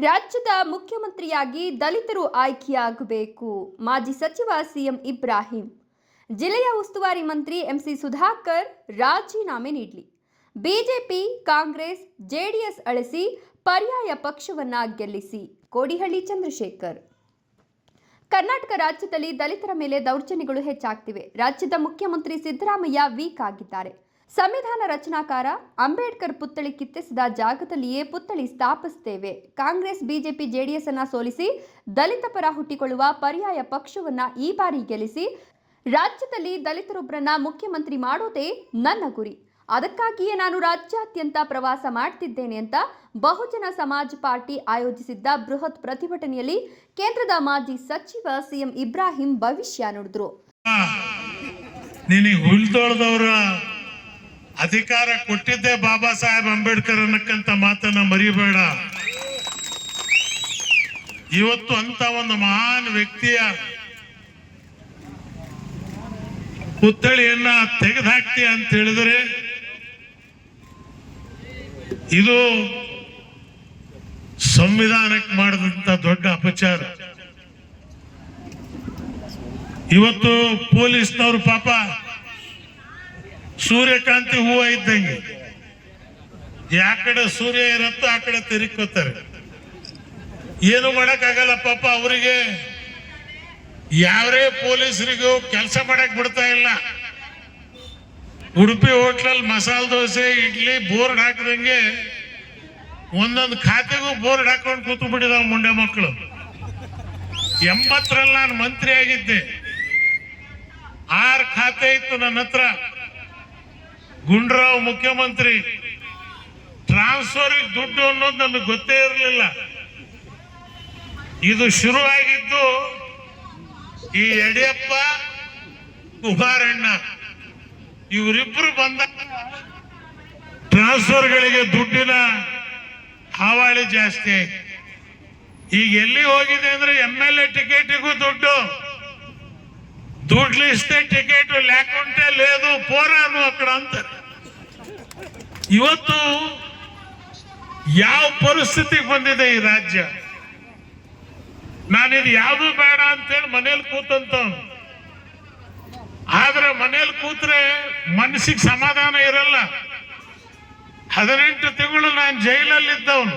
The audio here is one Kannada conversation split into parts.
ರಾಜ್ಯದ ಮುಖ್ಯಮಂತ್ರಿಯಾಗಿ ದಲಿತರು ಆಯ್ಕೆಯಾಗಬೇಕು. ಮಾಜಿ ಸಚಿವ ಸಿಎಂ ಇಬ್ರಾಹಿಂ. ಜಿಲ್ಲೆಯ ಉಸ್ತುವಾರಿ ಮಂತ್ರಿ ಎಂಸಿ ಸುಧಾಕರ್ ರಾಜೀನಾಮೆ ನೀಡಲಿ. ಬಿಜೆಪಿ, ಕಾಂಗ್ರೆಸ್, ಜೆಡಿಎಸ್ ಅಳಿಸಿ ಪರ್ಯಾಯ ಪಕ್ಷವನ್ನ ಗೆಲ್ಲಿಸಿ. ಕೋಡಿಹಳ್ಳಿ ಚಂದ್ರಶೇಖರ್. ಕರ್ನಾಟಕ ರಾಜ್ಯದಲ್ಲಿ ದಲಿತರ ಮೇಲೆ ದೌರ್ಜನ್ಯಗಳು ಹೆಚ್ಚಾಗ್ತಿವೆ. ರಾಜ್ಯದ ಮುಖ್ಯಮಂತ್ರಿ ಸಿದ್ದರಾಮಯ್ಯ ವೀಕ್ ಆಗಿದ್ದಾರೆ. ಸಂವಿಧಾನ ರಚನಾಕಾರ ಅಂಬೇಡ್ಕರ್ ಪುತ್ಥಳಿ ಕಿತ್ತಿಸಿದ ಜಾಗದಲ್ಲಿಯೇ ಪುತ್ಥಳಿ ಸ್ಥಾಪಿಸುತ್ತೇವೆ. ಕಾಂಗ್ರೆಸ್, ಬಿಜೆಪಿ, ಜೆಡಿಎಸ್ ಅನ್ನ ಸೋಲಿಸಿ ದಲಿತ ಪರ ಹುಟ್ಟಿಕೊಳ್ಳುವ ಪರ್ಯಾಯ ಪಕ್ಷವನ್ನ ಈ ಬಾರಿ ಗೆಲ್ಲಿಸಿ ರಾಜ್ಯದಲ್ಲಿ ದಲಿತರೊಬ್ಬರನ್ನ ಮುಖ್ಯಮಂತ್ರಿ ಮಾಡೋದೇ ನನ್ನ ಗುರಿ. ಅದಕ್ಕಾಗಿಯೇ ನಾನು ರಾಜ್ಯಾದ್ಯಂತ ಪ್ರವಾಸ ಮಾಡ್ತಿದ್ದೇನೆ ಅಂತ ಬಹುಜನ ಸಮಾಜ ಪಾರ್ಟಿ ಆಯೋಜಿಸಿದ್ದ ಬೃಹತ್ ಪ್ರತಿಭಟನೆಯಲ್ಲಿ ಕೇಂದ್ರದ ಮಾಜಿ ಸಚಿವ ಸಿಎಂ ಇಬ್ರಾಹಿಂ ಭವಿಷ್ಯ ನುಡಿದ್ರು. ಅಧಿಕಾರ ಕೊಟ್ಟಿದ್ದೆ ಬಾಬಾ ಸಾಹೇಬ್ ಅಂಬೇಡ್ಕರ್ ಅನ್ನಕ್ಕಂತ ಮಾತನ್ನ ಮರಿಬೇಡ. ಇವತ್ತು ಅಂತ ಒಂದು ಮಹಾನ್ ವ್ಯಕ್ತಿಯ ಪುತ್ಥಳಿಯನ್ನ ತೆಗೆದಾಕ್ತಿ ಅಂತ ಹೇಳಿದ್ರೆ ಇದು ಸಂವಿಧಾನಕ್ಕೆ ಮಾಡಿದಂತ ದೊಡ್ಡ ಅಪಚಾರ. ಇವತ್ತು ಪೊಲೀಸ್ನವರು ಪಾಪ ಸೂರ್ಯಕಾಂತಿ ಹೂವ ಇದ್ದಂಗೆ. ಯಾ ಕಡೆ ಸೂರ್ಯ ಇರುತ್ತೋ ಆ ಕಡೆ ತಿರುಕೋತಾರೆ ಏನು ಮಾಡಕ್ಕಾಗಲ್ಲ ಪಾಪ ಅವರಿಗೆ. ಯಾರೇ ಪೊಲೀಸರಿಗೂ ಕೆಲಸ ಮಾಡಕ್ ಬಿಡ್ತಾ ಇಲ್ಲ. ಉಡುಪಿ ಹೋಟ್ಲಲ್ಲಿ ಮಸಾಲ ದೋಸೆ, ಇಡ್ಲಿ, ಬೋರ್ಡ್ ಹಾಕದಂಗೆ ಒಂದೊಂದು ಖಾತೆಗೂ ಬೋರ್ಡ್ ಹಾಕೊಂಡು ಕೂತು ಬಿಟ್ಟಿದಾವ ಮುಂಡೆ ಮಕ್ಕಳು. ಎಂಬತ್ತರಲ್ಲಿ ನಾನು ಮಂತ್ರಿ ಆಗಿದ್ದೆ. ಆರು ಖಾತೆ ಇತ್ತು ನನ್ನ ಹತ್ರ. ಗುಂಡ್ರಾವ್ ಮುಖ್ಯಮಂತ್ರಿ ಟ್ರಾನ್ಸ್ಫರ್ ದುಡ್ಡು ಅನ್ನೋದು ನಮಗೆ ಗೊತ್ತೇ ಇರಲಿಲ್ಲ. ಇದು ಶುರು ಆಗಿದ್ದು ಈ ಯಡಿಯಪ್ಪ ಕುಮಾರಣ್ಣ ಇವರಿಬ್ರು ಬಂದ ಟ್ರಾನ್ಸ್ಫರ್ಗಳಿಗೆ ದುಡ್ಡಿನ ಹಾವಾಳಿ ಜಾಸ್ತಿ. ಈಗ ಎಲ್ಲಿ ಹೋಗಿದೆ ಅಂದ್ರೆ ಎಂ ಎಲ್ ಎ ಟಿಕೆಟಿಗೂ ದುಡ್ಡು. ದುಡ್ಡು ಇಷ್ಟೇ ಟಿಕೆಟ್ ಲ್ಯಾಕುಂಟೆ ಲೇದು పోరాను అక్కడ ಅಂತಾರೆ ಇವತ್ತು ಯಾವ ಪರಿಸ್ಥಿತಿಗೆ ಬಂದಿದೆ ಈ ರಾಜ್ಯ ನಾನಿದು ಯಾವುದು ಬೇಡ ಅಂತೇಳಿ ಮನೇಲಿ ಕೂತಂತ ಆದ್ರೆ ಮನೇಲಿ ಕೂತ್ರೆ ಮನಸ್ಸಿಗೆ ಸಮಾಧಾನ ಇರಲ್ಲ ಹದಿನೆಂಟು ತಿಂಗಳು ನಾನು ಜೈಲಲ್ಲಿದ್ದವನು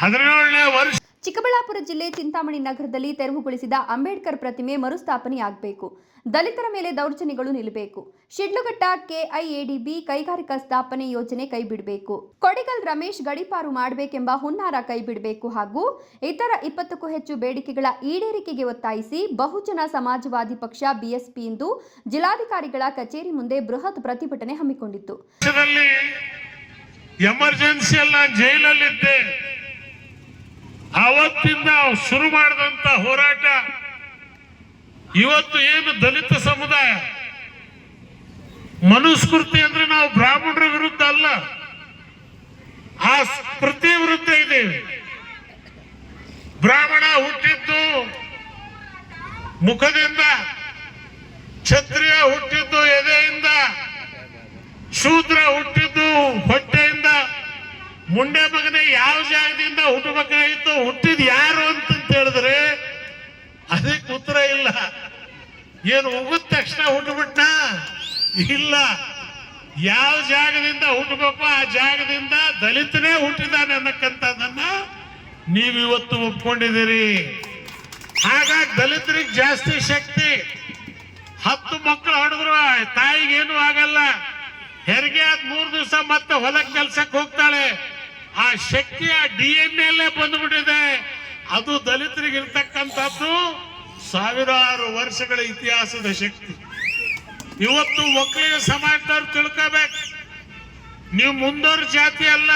ಹದಿನೇಳನೇ ವರ್ಷ ಚಿಕ್ಕಬಳ್ಳಾಪುರ ಜಿಲ್ಲೆ ಚಿಂತಾಮಣಿ ನಗರದಲ್ಲಿ ತೆರವುಗೊಳಿಸಿದ ಅಂಬೇಡ್ಕರ್ ಪ್ರತಿಮೆ ಮರುಸ್ಥಾಪನೆಯಾಗಬೇಕು. ದಲಿತರ ಮೇಲೆ ದೌರ್ಜನ್ಯಗಳು ನಿಲ್ಲಬೇಕು. ಶಿಡ್ಲಘಟ್ಟ ಕೆಐಎಡಿಬಿ ಕೈಗಾರಿಕಾ ಸ್ಥಾಪನೆ ಯೋಜನೆ ಕೈಬಿಡಬೇಕು. ಕೊಡಿಗಲ್ ರಮೇಶ್ ಗಡಿಪಾರು ಮಾಡಬೇಕೆಂಬ ಹುನ್ನಾರ ಕೈಬಿಡಬೇಕು ಹಾಗೂ ಇತರ ಇಪ್ಪತ್ತಕ್ಕೂ ಹೆಚ್ಚು ಬೇಡಿಕೆಗಳ ಈಡೇರಿಕೆಗೆ ಒತ್ತಾಯಿಸಿ ಬಹುಜನ ಸಮಾಜವಾದಿ ಪಕ್ಷ ಬಿಎಸ್ಪಿ ಇಂದು ಜಿಲ್ಲಾಧಿಕಾರಿಗಳ ಕಚೇರಿ ಮುಂದೆ ಬೃಹತ್ ಪ್ರತಿಭಟನೆ ಹಮ್ಮಿಕೊಂಡಿತ್ತು. ಅವತ್ತಿಂದ ಶುರು ಮಾಡಿದಂತ ಹೋರಾಟ, ಇವತ್ತು ಏನು ದಲಿತ ಸಮುದಾಯ? ಮನುಸ್ಮೃತಿ ಅಂದ್ರೆ ನಾವು ಬ್ರಾಹ್ಮಣರ ವಿರುದ್ಧ ಅಲ್ಲ, ಆ ಸ್ಮೃತಿ ವಿರುದ್ಧ ಇದ್ದೇವೆ. ಬ್ರಾಹ್ಮಣ ಹುಟ್ಟಿದ್ದು ಮುಖದಿಂದ ಕ್ಷತ್ರಿಯ ಹುಟ್ಟಿದ್ದು ಎದೆಯಿಂದ ಶೂದ್ರ ಹುಟ್ಟಿದ್ದು ಹೊಟ್ಟೆಯಿಂದ ಮುಂಡೆ ಮಗನೇ ಯಾವ ಜಾಗದಿಂದ ಹುಟ್ಟಬೇಕಾಗಿತ್ತು ಹುಟ್ಟಿದ್ ಯಾರು ಅಂತ ಹೇಳಿದ್ರೆ ಅದಕ್ಕೆ ಉತ್ತರ ಇಲ್ಲ ಏನು ಉಗಿದ ತಕ್ಷಣ ಹುಟ್ಟುಬಿಟ್ಟ ಇಲ್ಲ. ಯಾವ ಜಾಗದಿಂದ ಹುಟ್ಟಬೇಕು ಆ ಜಾಗದಿಂದ ದಲಿತನೇ ಹುಟ್ಟಿದಾನೆ ಅನ್ನಕ್ಕಂಥದ್ದನ್ನ ನೀವಿವತ್ತು ಒಪ್ಕೊಂಡಿದ್ದೀರಿ. ಹಾಗಾಗಿ ದಲಿತರಿಗೆ ಜಾಸ್ತಿ ಶಕ್ತಿ. ಹತ್ತು ಮಕ್ಕಳು ಹೊಡೆದ್ರು ತಾಯಿಗೇನು ಆಗಲ್ಲ. ಹೆರಿಗೆ ಆದ ಮೂರು ದಿವಸ ಮತ್ತೆ ಹೊಲಕ್ಕೆ ಕೆಲ್ಸಕ್ಕೆ ಹೋಗ್ತಾಳೆ. ಆ ಶಕ್ತಿ ಆ ಡಿ ಎನ್ ಎಲ್ಲೇ ಬಂದ್ಬಿಟ್ಟಿದೆ. ಅದು ದಲಿತರಿಗೆ ಇರ್ತಕ್ಕಂಥದ್ದು ಸಾವಿರಾರು ವರ್ಷಗಳ ಇತಿಹಾಸದ ಶಕ್ತಿ. ಇವತ್ತು ಒಕ್ಕಲಿಗ ಸಮಾಜದವ್ರು ತಿಳ್ಕೋಬೇಕು. ನೀವು ಮುಂದೋರ್ ಜಾತಿ ಅಲ್ಲ.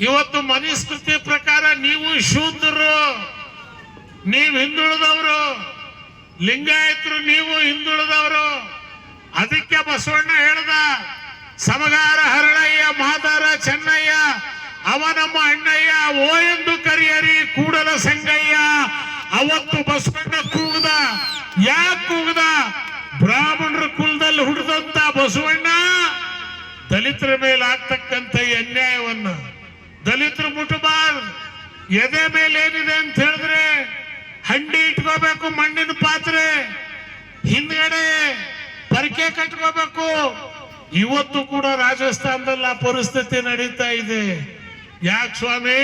ಇವತ್ತು ಮನುಸ್ಕೃತಿ ಪ್ರಕಾರ ನೀವು ಶೂದ್ರರು, ನೀವು ಹಿಂದುಳಿದವರು, ಲಿಂಗಾಯತರು ನೀವು ಹಿಂದುಳಿದವರು. ಅದಕ್ಕೆ ಬಸವಣ್ಣ ಹೇಳ್ದ, ಸಮಗಾರ ಹರಳಯ್ಯ, ಮಾದಾರ ಚೆನ್ನಯ್ಯ, ಅವ ನಮ್ಮ ಅಣ್ಣಯ್ಯ, ಓ ಎಂದು ಕರಿಯರಿ, ಕೂಡಲ ಸಂಗಯ್ಯ ಅವತ್ತು ಬಸವಣ್ಣ ಕೂಗದ? ಯಾಕೆ ಕೂಗದ? ಬ್ರಾಹ್ಮಣರ ಕುಲದಲ್ಲಿ ಹುಡ್ದಂತ ಬಸವಣ್ಣ ದಲಿತರ ಮೇಲೆ ಆಗ್ತಕ್ಕಂಥ ಈ ಅನ್ಯಾಯವನ್ನ. ದಲಿತರು ಮುಟ್ಟಬಾರ್ದು. ಎದೆ ಮೇಲೆ ಏನಿದೆ ಅಂತ ಹೇಳಿದ್ರೆ ಹಂಡಿ ಇಟ್ಕೋಬೇಕು, ಮಣ್ಣಿನ ಪಾತ್ರೆ. ಹಿಂದ್ಗಡೆ ಪರಕೆ ಕಟ್ಕೋಬೇಕು. ಇವತ್ತು ಕೂಡ ರಾಜಸ್ಥಾನದಲ್ಲಿ ಆ ಪರಿಸ್ಥಿತಿ ನಡೀತಾ ಇದೆ. ಯಾಕೆ ಸ್ವಾಮಿ?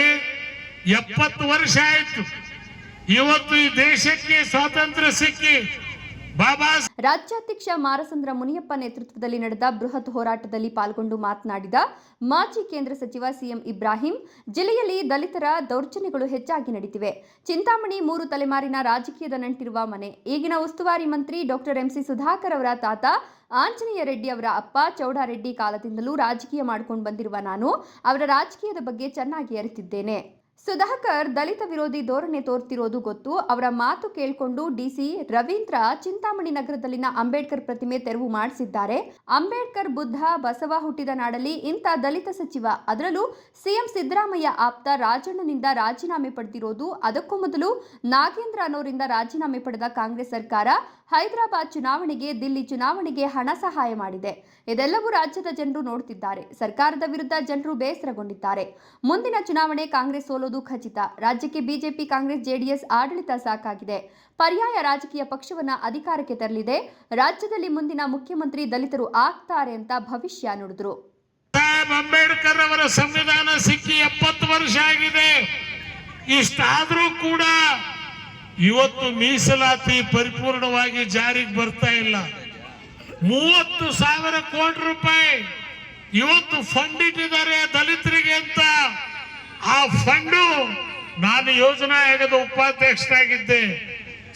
ಎಪ್ಪತ್ತು ವರ್ಷ ಆಯ್ತು. ಇವತ್ತು ಈ ದೇಶಕ್ಕೆ ಸ್ವಾತಂತ್ರ್ಯ ಸಿಕ್ಕಿ ಬಾಬಾ ರಾಜ್ಯಾಧ್ಯಕ್ಷ ಮಾರಸಂದ್ರ ಮುನಿಯಪ್ಪ ನೇತೃತ್ವದಲ್ಲಿ ನಡೆದ ಬೃಹತ್ ಹೋರಾಟದಲ್ಲಿ ಪಾಲ್ಗೊಂಡು ಮಾತನಾಡಿದ ಮಾಜಿ ಕೇಂದ್ರ ಸಚಿವ ಸಿಎಂ ಇಬ್ರಾಹಿಂ, ಜಿಲ್ಲೆಯಲ್ಲಿ ದಲಿತರ ದೌರ್ಜನ್ಯಗಳು ಹೆಚ್ಚಾಗಿ ನಡೆದಿವೆ ಚಿಂತಾಮಣಿ ಮೂರು ತಲೆಮಾರಿನ ರಾಜಕೀಯದ ನಂಟಿರುವ ಮನೆ. ಈಗಿನ ಉಸ್ತುವಾರಿ ಮಂತ್ರಿ ಡಾಕ್ಟರ್ ಎಂಸಿ ಸುಧಾಕರ್ ಅವರ ತಾತ ಆಂಜನೇಯ ರೆಡ್ಡಿ ಅವರ ಅಪ್ಪ ಚೌಡಾರೆಡ್ಡಿ ಕಾಲದಿಂದಲೂ ರಾಜಕೀಯ ಮಾಡಿಕೊಂಡು ಬಂದಿರುವ ನಾನು ಅವರ ರಾಜಕೀಯದ ಬಗ್ಗೆ ಚೆನ್ನಾಗಿ ಅರಿತಿದ್ದೇನೆ. ಸುಧಾಕರ್ ದಲಿತ ವಿರೋಧಿ ಧೋರಣೆ ತೋರ್ತಿರೋದು ಗೊತ್ತು. ಅವರ ಮಾತು ಕೇಳಿಕೊಂಡು ಡಿಸಿ ರವೀಂದ್ರ ಚಿಂತಾಮಣಿ ನಗರದಲ್ಲಿನ ಅಂಬೇಡ್ಕರ್ ಪ್ರತಿಮೆ ತೆರವು ಮಾಡಿಸಿದ್ದಾರೆ. ಅಂಬೇಡ್ಕರ್ ಬುದ್ಧ ಬಸವ ಹುಟ್ಟಿದ ನಾಡಲ್ಲಿ ಇಂಥ ದಲಿತ ಸಚಿವ. ಅದರಲ್ಲೂ ಸಿಎಂ ಸಿದ್ದರಾಮಯ್ಯ ಆಪ್ತ ರಾಜಣ್ಣನಿಂದ ರಾಜೀನಾಮೆ ಪಡೆದಿರೋದು. ಅದಕ್ಕೂ ಮೊದಲು ನಾಗೇಂದ್ರ ಅನ್ನೋರಿಂದ ರಾಜೀನಾಮೆ ಪಡೆದ ಕಾಂಗ್ರೆಸ್ ಸರ್ಕಾರ. ಹೈದರಾಬಾದ್ ಚುನಾವಣೆಗೆ ದಿಲ್ಲಿ ಚುನಾವಣೆಗೆ ಹಣ ಸಹಾಯ ಮಾಡಿದೆ. ಇದೆಲ್ಲವೂ ರಾಜ್ಯದ ಜನರು ನೋಡ್ತಿದ್ದಾರೆ. ಸರ್ಕಾರದ ವಿರುದ್ಧ ಜನರು ಬೇಸರಗೊಂಡಿದ್ದಾರೆ. ಮುಂದಿನ ಚುನಾವಣೆ ಕಾಂಗ್ರೆಸ್ ಸೋಲೋದು ಖಚಿತ. ರಾಜ್ಯಕ್ಕೆ ಬಿಜೆಪಿ, ಕಾಂಗ್ರೆಸ್, ಜೆಡಿಎಸ್ ಆಡಳಿತ ಸಾಕಾಗಿದೆ. ಪರ್ಯಾಯ ರಾಜಕೀಯ ಪಕ್ಷವನ್ನ ಅಧಿಕಾರಕ್ಕೆ ತರಲಿದೆ. ರಾಜ್ಯದಲ್ಲಿ ಮುಂದಿನ ಮುಖ್ಯಮಂತ್ರಿ ದಲಿತರು ಆಗ್ತಾರೆ ಅಂತ ಭವಿಷ್ಯ ನುಡಿದ್ರು. ಅಂಬೇಡ್ಕರ್ ಅವರ ಸಂವಿಧಾನ ಸಿಕ್ಕಿ ಎಪ್ಪತ್ತು ವರ್ಷ ಆಗಿದೆ. ಇಷ್ಟಾದರೂ ಕೂಡ ಇವತ್ತು ಮೀಸಲಾತಿ ಪರಿಪೂರ್ಣವಾಗಿ ಜಾರಿಗೆ ಬರ್ತಾ ಇಲ್ಲ. ಮೂವತ್ತು ಸಾವಿರ ಕೋಟಿ ರೂಪಾಯಿ ಇವತ್ತು ಫಂಡ್ ಇಟ್ಟಿದ್ದಾರೆ ದಲಿತರಿಗೆ ಅಂತ. ಆ ಫಂಡು ನಾನು ಯೋಜನಾ ಆಯೋಗದ ಉಪಾಧ್ಯಕ್ಷನಾಗಿದ್ದೆ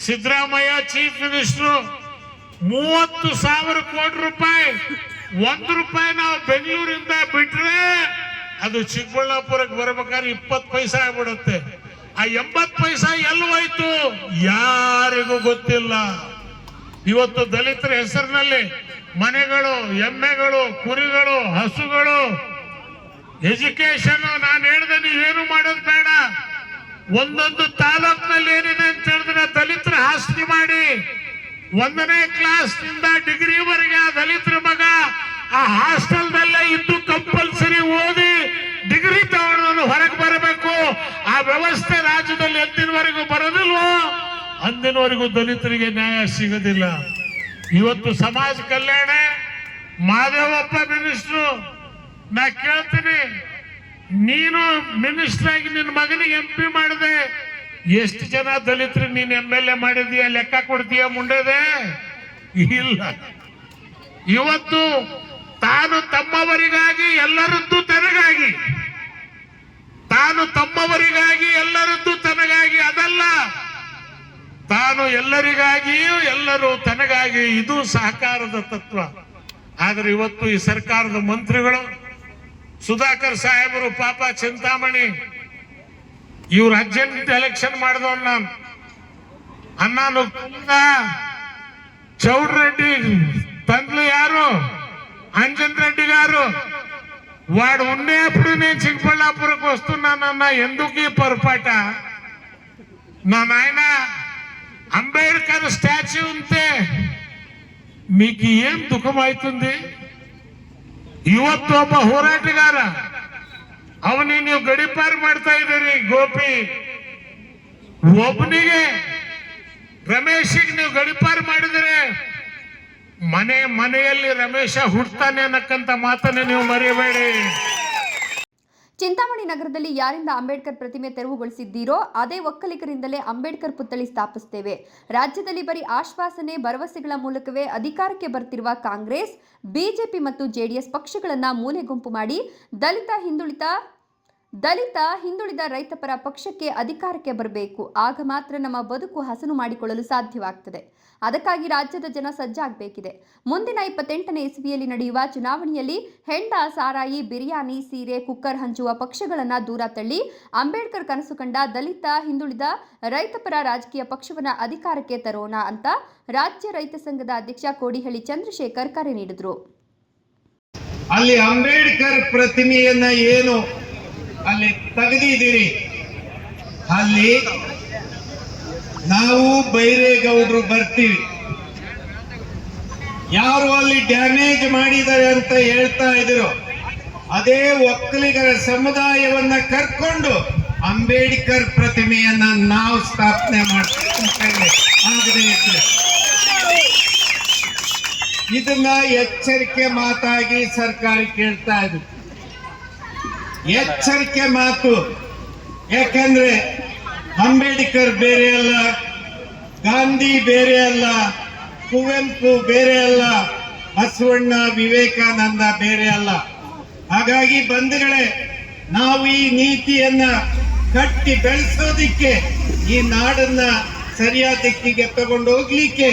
ಸಿದ್ದರಾಮಯ್ಯ ಚೀಫ್ ಮಿನಿಸ್ಟ್ರು ಮೂವತ್ತು ಸಾವಿರ ಕೋಟಿ ರೂಪಾಯಿ ಒಂದು ರೂಪಾಯಿ ನಾವು ಬೆಂಗಳೂರಿಂದ ಬಿಟ್ರೆ ಅದು ಚಿಕ್ಕಬಳ್ಳಾಪುರಕ್ಕೆ ಬರ್ಬೇಕಾದ್ರೆ ಇಪ್ಪತ್ತು ಪೈಸೆ ಆಗ್ಬಿಡುತ್ತೆ. ಆ ಎಂಬತ್ ಪೈಸ ಎಲ್ವಾಯ್ತು ಯಾರಿಗೂ ಗೊತ್ತಿಲ್ಲ. ಇವತ್ತು ದಲಿತರ ಹೆಸರಿನಲ್ಲಿ ಮನೆಗಳು, ಎಮ್ಮೆಗಳು, ಕುರಿಗಳು, ಹಸುಗಳು ಎಜುಕೇಶನ್ ನಾನು ಹೇಳ್ದೆ ನೀವೇನು ಮಾಡೋದು ಬೇಡ. ಒಂದೊಂದು ತಾಲೂಕಿನಲ್ಲಿ ಏನಿದೆ ಅಂತ ಹೇಳಿದ್ರೆ ದಲಿತರ ಆಸ್ತಿ ಮಾಡಿ. ಒಂದನೇ ಕ್ಲಾಸ್ನಿಂದ ಡಿಗ್ರಿವರೆಗೆ ಆ ದಲಿತರ ಮಗ ಆ ಹಾಸ್ಟೆಲ್ದಲ್ಲೇ ಇದ್ದು ಕಂಪಲ್ಸರಿ ಓದಿ ಡಿಗ್ರಿ ತಗೊಂಡು ಹೊರಗೆ ಬರಬೇಕು. ಆ ವ್ಯವಸ್ಥೆ ರಾಜ್ಯದಲ್ಲಿ ಎಂದಿನವರೆಗೂ ಬರೋದಿಲ್ವೋ ಅಂದಿನವರೆಗೂ ದಲಿತರಿಗೆ ನ್ಯಾಯ ಸಿಗೋದಿಲ್ಲ. ಇವತ್ತು ಸಮಾಜ ಕಲ್ಯಾಣ ಮಾದೇವಪ್ಪ ಮಿನಿಸ್ಟ್ರು ನಾ ಕೇಳ್ತೀನಿ, ನೀನು ಮಿನಿಸ್ಟರ್ ಆಗಿ ನಿನ್ನ ಮಗನಿಗೆ ಎಂ ಪಿ ಮಾಡಿದೆ. ಎಷ್ಟು ಜನ ದಲಿತರು ನೀನು ಎಂ ಎಲ್ ಎ ಮಾಡಿದೀಯ, ಲೆಕ್ಕ ಕೊಡ್ತೀಯ ಮುಂಡೇದೆ? ಇಲ್ಲ. ಇವತ್ತು ತಾನು ತಮ್ಮವರಿಗಾಗಿ ಎಲ್ಲರದ್ದು ತನಗಾಗಿ ತಾನು ತಮ್ಮವರಿಗಾಗಿ ಎಲ್ಲರದ್ದು ತನಗಾಗಿ ಅದಲ್ಲ. ತಾನು ಎಲ್ಲರಿಗಾಗಿಯೂ ಎಲ್ಲರೂ ತನಗಾಗಿ ಇದು ಸಹಕಾರದ ತತ್ವ. ಆದರೆ ಇವತ್ತು ಈ ಸರ್ಕಾರದ ಮಂತ್ರಿಗಳು ಸುಧಾಕರ್ ಸಾಹೇಬರು, ಪಾಪ ಚಿಂತಾಮಣಿ, ಇವ್ರು ಅರ್ಜೆಂಟ್ ಎಲೆಕ್ಷನ್ ಮಾಡಿದವ್ ನಾನು. ಅನ್ನಾನು ಚೌಡ್ ರೆಡ್ಡಿ ತಂದ್ಲು ಯಾರು? ಅಂಜನ್ ರೆಡ್ಡಿಗಾರು? వాడు ఉన్నప్పుడు నేను చిక్కబళ్ళాపురకు వస్తున్నానన్న ఎందుకు ఈ పొరపాట నా నాయన అంబేద్కర్ స్టాచ్యూ ఉంటే మీకు ఏం దుఃఖం అవుతుంది ಇವತ್ತು ಒಬ್ಬ ಹೋರಾಟಗಾರ ಅವನಿ ನೀವು ಗಡಿಪಾರು ಮಾಡ್ತಾ ಇದ್ದೀರಿ ಗೋಪಿ ಒಬ್ಬನಿಗೆ ರಮೇಶಿಗೆ ನೀವು ಗಡಿಪಾರು ಮಾಡಿದರೆ ಮನೆ ಮನೆಯಲ್ಲಿ ರಮೇಶ ಹುಡ್ತಾನೆ ಅನ್ನಕ್ಕಂತ ಮಾತನ್ನು ನೀವು ಮರೆಯಬೇಡಿ. ಚಿಂತಾಮಣಿ ನಗರದಲ್ಲಿ ಯಾರಿಂದ ಅಂಬೇಡ್ಕರ್ ಪ್ರತಿಮೆ ತೆರವುಗೊಳಿಸಿದ್ದೀರೋ ಅದೇ ಒಕ್ಕಲಿಗರಿಂದಲೇ ಅಂಬೇಡ್ಕರ್ ಪುತ್ಥಳಿ ಸ್ಥಾಪಿಸುತ್ತೇವೆ ರಾಜ್ಯದಲ್ಲಿ ಬರೀ ಆಶ್ವಾಸನೆ, ಭರವಸೆಗಳ ಮೂಲಕವೇ ಅಧಿಕಾರಕ್ಕೆ ಬರ್ತಿರುವ ಕಾಂಗ್ರೆಸ್, ಬಿಜೆಪಿ ಮತ್ತು ಜೆಡಿಎಸ್ ಪಕ್ಷಗಳನ್ನು ಮೂಲೆ ಗುಂಪು ಮಾಡಿ ದಲಿತ, ಹಿಂದುಳಿತ ದಲಿತ ಹಿಂದುಳಿದ ರೈತಪರ ಪಕ್ಷಕ್ಕೆ ಅಧಿಕಾರಕ್ಕೆ ಬರಬೇಕು. ಆಗ ಮಾತ್ರ ನಮ್ಮ ಬದುಕು ಹಸನು ಮಾಡಿಕೊಳ್ಳಲು ಸಾಧ್ಯವಾಗ್ತದೆ. ಅದಕ್ಕಾಗಿ ರಾಜ್ಯದ ಜನ ಸಜ್ಜಾಗಬೇಕಿದೆ. ಮುಂದಿನ ಇಪ್ಪತ್ತೆಂಟನೇ ಇಸವಿಯಲ್ಲಿ ನಡೆಯುವ ಚುನಾವಣೆಯಲ್ಲಿ ಹೆಂಡ, ಸಾರಾಯಿ, ಬಿರಿಯಾನಿ, ಸೀರೆ, ಕುಕ್ಕರ್ ಹಂಚುವ ಪಕ್ಷಗಳನ್ನು ದೂರ ತಳ್ಳಿ ಅಂಬೇಡ್ಕರ್ ಕನಸು ಕಂಡ ದಲಿತ, ಹಿಂದುಳಿದ ರೈತಪರ ರಾಜಕೀಯ ಪಕ್ಷವನ್ನು ಅಧಿಕಾರಕ್ಕೆ ತರೋಣ ಅಂತ ರಾಜ್ಯ ರೈತ ಸಂಘದ ಅಧ್ಯಕ್ಷ ಕೋಡಿಹಳ್ಳಿ ಚಂದ್ರಶೇಖರ್ ಕರೆ ನೀಡಿದರು. ಅಲ್ಲಿ ಅಂಬೇಡ್ಕರ್ ಪ್ರತಿಮೆಯನ್ನ ಏನು ಅಲ್ಲಿ ತೆಗೆದಿದ್ದೀರಿ ಅಲ್ಲಿ ನಾವು ಬೈರೇಗೌಡರು ಬರ್ತೀವಿ. ಯಾರು ಅಲ್ಲಿ ಡ್ಯಾಮೇಜ್ ಮಾಡಿದ್ದಾರೆ ಅಂತ ಹೇಳ್ತಾ ಇದ್ರು. ಅದೇ ಒಕ್ಕಲಿಗರ ಸಮುದಾಯವನ್ನ ಕರ್ಕೊಂಡು ಅಂಬೇಡ್ಕರ್ ಪ್ರತಿಮೆಯನ್ನ ನಾವು ಸ್ಥಾಪನೆ ಮಾಡ್ತೀವಿ. ಇದ್ರೆ ಇದನ್ನ ಎಚ್ಚರಿಕೆ ಮಾತಾಗಿ ಸರ್ಕಾರ ಕೇಳ್ತಾ ಇದೆ ಎಚ್ಚರಿಕೆ ಮಾತು. ಯಾಕಂದ್ರೆ ಅಂಬೇಡ್ಕರ್ ಬೇರೆ ಅಲ್ಲ, ಗಾಂಧಿ ಬೇರೆ ಅಲ್ಲ, ಕುವೆಂಪು ಬೇರೆ ಅಲ್ಲ, ಬಸವಣ್ಣ ವಿವೇಕಾನಂದ ಬೇರೆ ಅಲ್ಲ. ಹಾಗಾಗಿ ಬಂಧುಗಳೇ, ನಾವು ಈ ನೀತಿಯನ್ನ ಕಟ್ಟಿ ಬೆಳೆಸೋದಿಕ್ಕೆ, ಈ ನಾಡನ್ನ ಸರಿಯಾದ ದಿಕ್ಕಿಗೆ ತಗೊಂಡು ಹೋಗ್ಲಿಕ್ಕೆ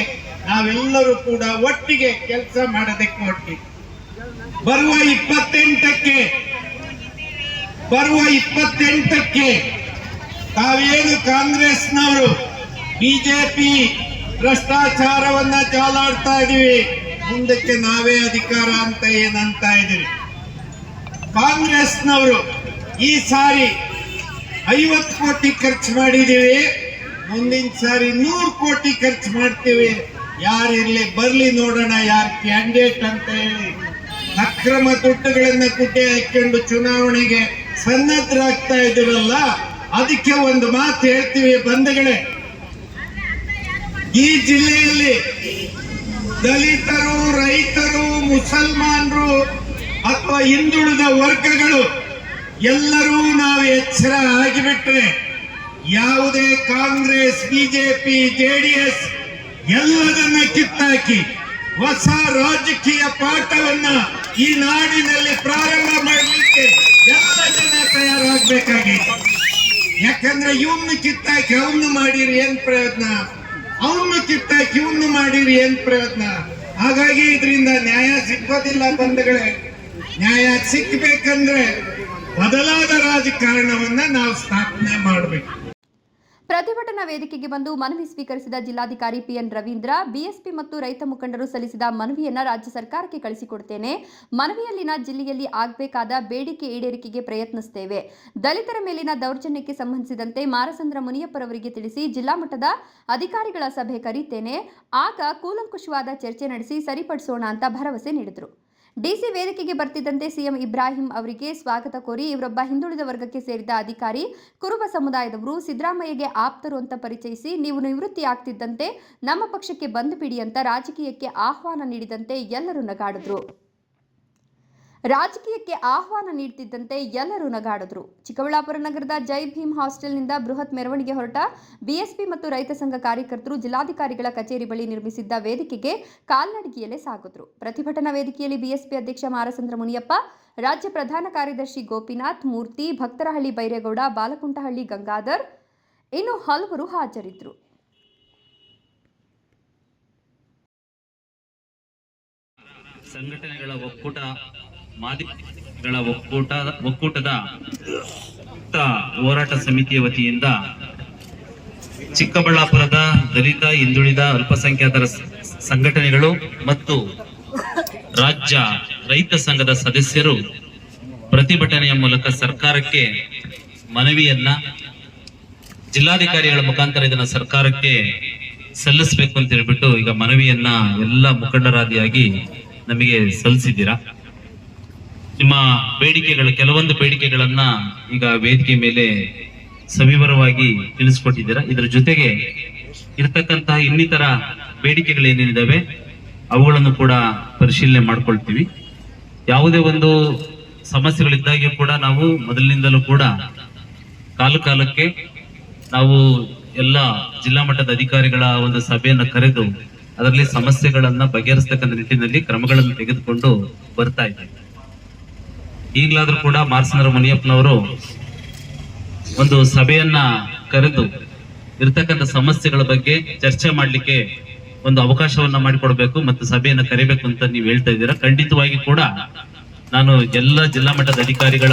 ನಾವೆಲ್ಲರೂ ಕೂಡ ಒಟ್ಟಿಗೆ ಕೆಲಸ ಮಾಡೋದಕ್ಕೆ ಒಟ್ಟಿಗೆ ಬರುವ ಇಪ್ಪತ್ತೆಂಟಕ್ಕೆ ಬರುವ ಇಪ್ಪತ್ತೆಂಟಕ್ಕೆ ತಾವೇನು ಕಾಂಗ್ರೆಸ್ನವರು ಬಿಜೆಪಿ ಭ್ರಷ್ಟಾಚಾರವನ್ನ ಜಾಲಾಡ್ತಾ ಇದೀವಿ. ಮುಂದಕ್ಕೆ ನಾವೇ ಅಧಿಕಾರ ಅಂತ ಏನಂತ ಇದ್ದೀವಿ ಕಾಂಗ್ರೆಸ್ನವರು ಈ ಸಾರಿ ಐವತ್ತು ಕೋಟಿ ಖರ್ಚು ಮಾಡಿದ್ದೀವಿ. ಮುಂದಿನ ಸಾರಿ ನೂರು ಕೋಟಿ ಖರ್ಚು ಮಾಡ್ತೀವಿ. ಯಾರಿರ್ಲಿ ಬರಲಿ ನೋಡೋಣ ಯಾರು ಕ್ಯಾಂಡಿಡೇಟ್ ಅಂತ ಹೇಳಿ. ಅಕ್ರಮ ದುಡ್ಡುಗಳನ್ನ ಕುಟ್ಟಿ ಹಾಕೊಂಡು ಚುನಾವಣೆಗೆ ಸನ್ನದ್ಧರಾಗ್ತಾ ಇದ್ದೀರಲ್ಲ, ಅದಕ್ಕೆ ಒಂದು ಮಾತು ಹೇಳ್ತೀವಿ ಬಂಧುಗಳೇ. ಈ ಜಿಲ್ಲೆಯಲ್ಲಿ ದಲಿತರು, ರೈತರು, ಮುಸಲ್ಮಾನರು ಅಥವಾ ಹಿಂದುಳಿದ ವರ್ಗಗಳು ಎಲ್ಲರೂ ನಾವು ಎಚ್ಚರ ಆಗಿಬಿಟ್ರೆ ಯಾವುದೇ ಕಾಂಗ್ರೆಸ್, ಬಿಜೆಪಿ ಜೆಡಿಎಸ್ ಎಲ್ಲದನ್ನ ಕಿತ್ತಾಕಿ ಹೊಸ ರಾಜಕೀಯ ಪಾಠವನ್ನ ಈ ನಾಡಿನಲ್ಲಿ ಪ್ರಾರಂಭ ಮಾಡಲಿಕ್ಕೆ ಎಲ್ಲ ಜನ ಯಾಕಂದ್ರೆ ಇವನ್ನ ಕಿತ್ತಾಕಿ ಅವನ್ನ ಮಾಡಿರಿ ಏನ್ ಪ್ರಯತ್ನ? ಅವನ್ನ ಕಿತ್ತಾಕಿ ಇವನ್ನ ಮಾಡಿರಿ ಏನ್ ಪ್ರಯತ್ನ? ಹಾಗಾಗಿ ಇದರಿಂದ ನ್ಯಾಯ ಸಿಕ್ಕೋದಿಲ್ಲ ಬಂಧುಗಳೇ. ನ್ಯಾಯ ಸಿಕ್ಬೇಕಂದ್ರೆ ಬದಲಾದ ರಾಜಕಾರಣವನ್ನ ನಾವು ಸ್ಥಾಪನೆ ಮಾಡಬೇಕು. ಪ್ರತಿಭಟನಾ ವೇದಿಕೆಗೆ ಬಂದು ಮನವಿ ಸ್ವೀಕರಿಸಿದ ಜಿಲ್ಲಾಧಿಕಾರಿ ಪಿಎನ್ ರವೀಂದ್ರ, ಬಿಎಸ್ಪಿ ಮತ್ತು ರೈತ ಮುಖಂಡರು ಸಲ್ಲಿಸಿದ ಮನವಿಯನ್ನ ರಾಜ್ಯ ಸರ್ಕಾರಕ್ಕೆ ಕಳಿಸಿಕೊಡ್ತೇನೆ. ಮನವಿಯಲ್ಲಿನ ಜಿಲ್ಲೆಯಲ್ಲಿ ಆಗಬೇಕಾದ ಬೇಡಿಕೆ ಈಡೇರಿಕೆಗೆ ಪ್ರಯತ್ನಿಸುತ್ತೇವೆ ದಲಿತರ ಮೇಲಿನ ದೌರ್ಜನ್ಯಕ್ಕೆ ಸಂಬಂಧಿಸಿದಂತೆ ಮಾರಸಂದ್ರ ಮುನಿಯಪ್ಪರವರಿಗೆ ತಿಳಿಸಿ ಜಿಲ್ಲಾ ಮಟ್ಟದ ಅಧಿಕಾರಿಗಳ ಸಭೆ ಕರೀತೇನೆ. ಆಗ ಕೂಲಂಕುಷವಾದ ಚರ್ಚೆ ನಡೆಸಿ ಸರಿಪಡಿಸೋಣ ಅಂತ ಭರವಸೆ ನೀಡಿದರು. ಡಿಸಿ ವೇದಿಕೆಗೆ ಬರ್ತಿದ್ದಂತೆ ಸಿಎಂ ಇಬ್ರಾಹಿಂ ಅವರಿಗೆ ಸ್ವಾಗತ ಕೋರಿ ಇವರೊಬ್ಬ ಹಿಂದುಳಿದ ವರ್ಗಕ್ಕೆ ಸೇರಿದ ಅಧಿಕಾರಿ ಕುರುಬ ಸಮುದಾಯದವರು ಸಿದ್ದರಾಮಯ್ಯಗೆ ಆಪ್ತರು ಅಂತ ಪರಿಚಯಿಸಿ, ನೀವು ನಿವೃತ್ತಿ ಆಗ್ತಿದ್ದಂತೆ ನಮ್ಮ ಪಕ್ಷಕ್ಕೆ ಬಂದು ಬಿಡಿ ಅಂತ ರಾಜಕೀಯಕ್ಕೆ ಆಹ್ವಾನ ನೀಡಿದಂತೆ ಎಲ್ಲರೂ ನಗಾಡಿದ್ರು. ರಾಜಕೀಯಕ್ಕೆ ಆಹ್ವಾನ ನೀಡ್ತಿದ್ದಂತೆ ಎಲ್ಲರೂ ನಗಾಡಿದ್ರು. ಚಿಕ್ಕಬಳ್ಳಾಪುರ ನಗರದ ಜೈ ಭೀಮ್ ಹಾಸ್ಟೆಲ್ನಿಂದ ಬೃಹತ್ ಮೆರವಣಿಗೆ ಹೊರಟ ಬಿಎಸ್ಪಿ ಮತ್ತು ರೈತ ಸಂಘ ಕಾರ್ಯಕರ್ತರು ಜಿಲ್ಲಾಧಿಕಾರಿಗಳ ಕಚೇರಿ ಬಳಿ ನಿರ್ಮಿಸಿದ್ದ ವೇದಿಕೆಗೆ ಕಾಲ್ನಡಿಗೆಯಲ್ಲೇ ಸಾಗಿದ್ರು. ಪ್ರತಿಭಟನಾ ವೇದಿಕೆಯಲ್ಲಿ ಬಿಎಸ್ಪಿ ಅಧ್ಯಕ್ಷ ಮಾರಸಂದ್ರ ಮುನಿಯಪ್ಪ, ರಾಜ್ಯ ಪ್ರಧಾನ ಕಾರ್ಯದರ್ಶಿ ಗೋಪಿನಾಥ್ ಮೂರ್ತಿ, ಭಕ್ತರಹಳ್ಳಿ ಬೈರೇಗೌಡ, ಬಾಲಕುಂಟಹಳ್ಳಿ ಗಂಗಾಧರ್ ಇನ್ನು ಹಲವರು ಹಾಜರಿದ್ದರು ಸಂಘಟನೆಗಳ ಒಕ್ಕೂಟ ಮಾದಿಗಳ ಒಕ್ಕೂಟ, ಒಕ್ಕೂಟದ ಹೋರಾಟ ಸಮಿತಿಯ ವತಿಯಿಂದ ಚಿಕ್ಕಬಳ್ಳಾಪುರದ ದಲಿತ, ಹಿಂದುಳಿದ ಅಲ್ಪಸಂಖ್ಯಾತರ ಸಂಘಟನೆಗಳು ಮತ್ತು ರಾಜ್ಯ ರೈತ ಸಂಘದ ಸದಸ್ಯರು ಪ್ರತಿಭಟನೆಯ ಮೂಲಕ ಸರ್ಕಾರಕ್ಕೆ ಮನವಿಯನ್ನ, ಜಿಲ್ಲಾಧಿಕಾರಿಗಳ ಮುಖಾಂತರ ಇದನ್ನ ಸರ್ಕಾರಕ್ಕೆ ಸಲ್ಲಿಸಬೇಕು ಅಂತ ಹೇಳ್ಬಿಟ್ಟು ಈಗ ಮನವಿಯನ್ನ ಎಲ್ಲ ಮುಖಂಡರಾದಿಯಾಗಿ ನಮಗೆ ಸಲ್ಲಿಸಿದ್ದೀರಾ? ನಿಮ್ಮ ಬೇಡಿಕೆಗಳ, ಕೆಲವೊಂದು ಬೇಡಿಕೆಗಳನ್ನ ಈಗ ವೇದಿಕೆ ಮೇಲೆ ಸವಿವರವಾಗಿ ತಿಳಿಸ್ಕೊಟ್ಟಿದ್ದೀರಾ. ಇದರ ಜೊತೆಗೆ ಇರ್ತಕ್ಕಂತಹ ಇನ್ನಿತರ ಬೇಡಿಕೆಗಳು ಏನೇನಿದಾವೆ ಅವುಗಳನ್ನು ಕೂಡ ಪರಿಶೀಲನೆ ಮಾಡ್ಕೊಳ್ತೀವಿ. ಯಾವುದೇ ಒಂದು ಸಮಸ್ಯೆಗಳಿದ್ದಾಗ್ಯೂ ಕೂಡ ನಾವು ಮೊದಲಿನಿಂದಲೂ ಕೂಡ ಕಾಲು ಕಾಲಕ್ಕೆ ನಾವು ಎಲ್ಲ ಜಿಲ್ಲಾ ಮಟ್ಟದ ಅಧಿಕಾರಿಗಳ ಒಂದು ಸಭೆಯನ್ನು ಕರೆದು, ಅದರಲ್ಲಿ ಸಮಸ್ಯೆಗಳನ್ನ ಬಗೆಹರಿಸ್ತಕ್ಕಂಥ ನಿಟ್ಟಿನಲ್ಲಿ ಕ್ರಮಗಳನ್ನು ತೆಗೆದುಕೊಂಡು ಬರ್ತಾ ಇದ್ದೀವಿ. ಈಗಲಾದ್ರೂ ಕೂಡ ಮಾರ್ಸನರ ಮುನಿಯಪ್ಪನವರು ಒಂದು ಸಭೆಯನ್ನ ಕರೆದು ಇರ್ತಕ್ಕಂಥ ಸಮಸ್ಯೆಗಳ ಬಗ್ಗೆ ಚರ್ಚೆ ಮಾಡಲಿಕ್ಕೆ ಒಂದು ಅವಕಾಶವನ್ನ ಮಾಡಿಕೊಡ್ಬೇಕು ಮತ್ತು ಸಭೆಯನ್ನ ಕರಿಬೇಕು ಅಂತ ನೀವು ಹೇಳ್ತಾ ಇದ್ದೀರಾ. ಖಂಡಿತವಾಗಿ ಕೂಡ ನಾನು ಎಲ್ಲ ಜಿಲ್ಲಾ ಮಟ್ಟದ ಅಧಿಕಾರಿಗಳ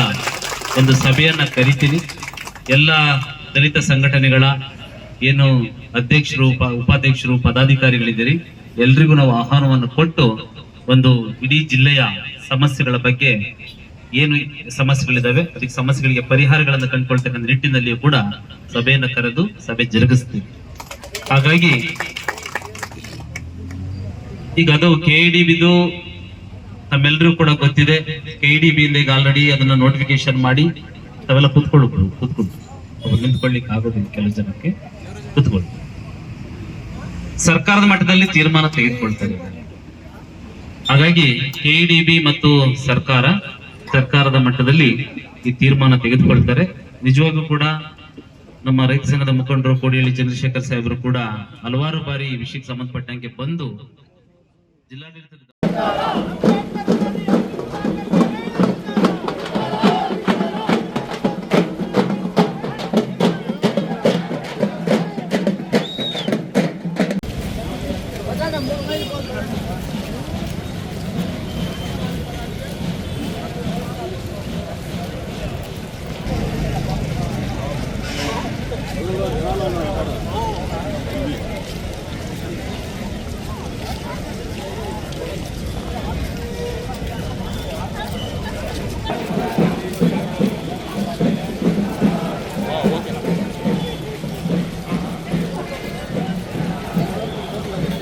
ಒಂದು ಸಭೆಯನ್ನ ಕರಿತೀನಿ. ಎಲ್ಲ ದಲಿತ ಸಂಘಟನೆಗಳ ಏನು ಅಧ್ಯಕ್ಷರು, ಉಪ, ಉಪಾಧ್ಯಕ್ಷರು, ಪದಾಧಿಕಾರಿಗಳಿದ್ದೀರಿ. ಎಲ್ರಿಗೂ ನಾವು ಆಹ್ವಾನವನ್ನು ಕೊಟ್ಟು ಒಂದು ಇಡೀ ಜಿಲ್ಲೆಯ ಸಮಸ್ಯೆಗಳ ಬಗ್ಗೆ ಏನು ಸಮಸ್ಯೆಗಳಿದಾವೆ? ಅದಕ್ಕೆ ಸಮಸ್ಯೆಗಳಿಗೆ ಪರಿಹಾರಗಳನ್ನು ಕಂಡುಕೊಳ್ತಕ್ಕಂಥ ನಿಟ್ಟಿನಲ್ಲಿಯೂ ಕೂಡ ಸಭೆಯನ್ನು ಕರೆದು ಸಭೆ ಜರುಗಿಸ್ತೀವಿ. ಹಾಗಾಗಿ ಈಗ ಅದು ಕೆ ಡಿ ಬಿದು ಕೂಡ ಗೊತ್ತಿದೆ. ಕೆ ಡಿ ಬಿ ಈಗ ಆಲ್ರೆಡಿ ಅದನ್ನ ನೋಟಿಫಿಕೇಶನ್ ಮಾಡಿ ತಾವೆಲ್ಲ ಕೂತ್ಕೊಳ್ಳಬಹುದು ಕೂತ್ಕೊಂಡು ಅವ್ರು ನಿಂತ್ಕೊಳ್ಳಿಕ್ಕೆ ಆಗೋದಿಲ್ಲ ಕೆಲವು ಜನಕ್ಕೆ. ಕೂತ್ಕೊಳ್ಳಿ. ಸರ್ಕಾರದ ಮಟ್ಟದಲ್ಲಿ ತೀರ್ಮಾನ ತೆಗೆದುಕೊಳ್ತಾರೆ. ಹಾಗಾಗಿ ಕೆಡಿಬಿ ಮತ್ತು ಸರ್ಕಾರ ಸರ್ಕಾರದ ಮಟ್ಟದಲ್ಲಿ ಈ ತೀರ್ಮಾನ ತೆಗೆದುಕೊಳ್ತಾರೆ. ನಿಜವಾಗೂ ಕೂಡ ನಮ್ಮ ರೈತ ಸಂಘದ ಮುಖಂಡರು ಕೋಡಿಹಳ್ಳಿ ಚಂದ್ರಶೇಖರ್ ಸಾಹೇಬರು ಕೂಡ ಹಲವಾರು ಬಾರಿ ಈ ವಿಷಯಕ್ಕೆ ಸಂಬಂಧಪಟ್ಟಂಗೆ ಬಂದು ಜಿಲ್ಲಾಡಳಿತದ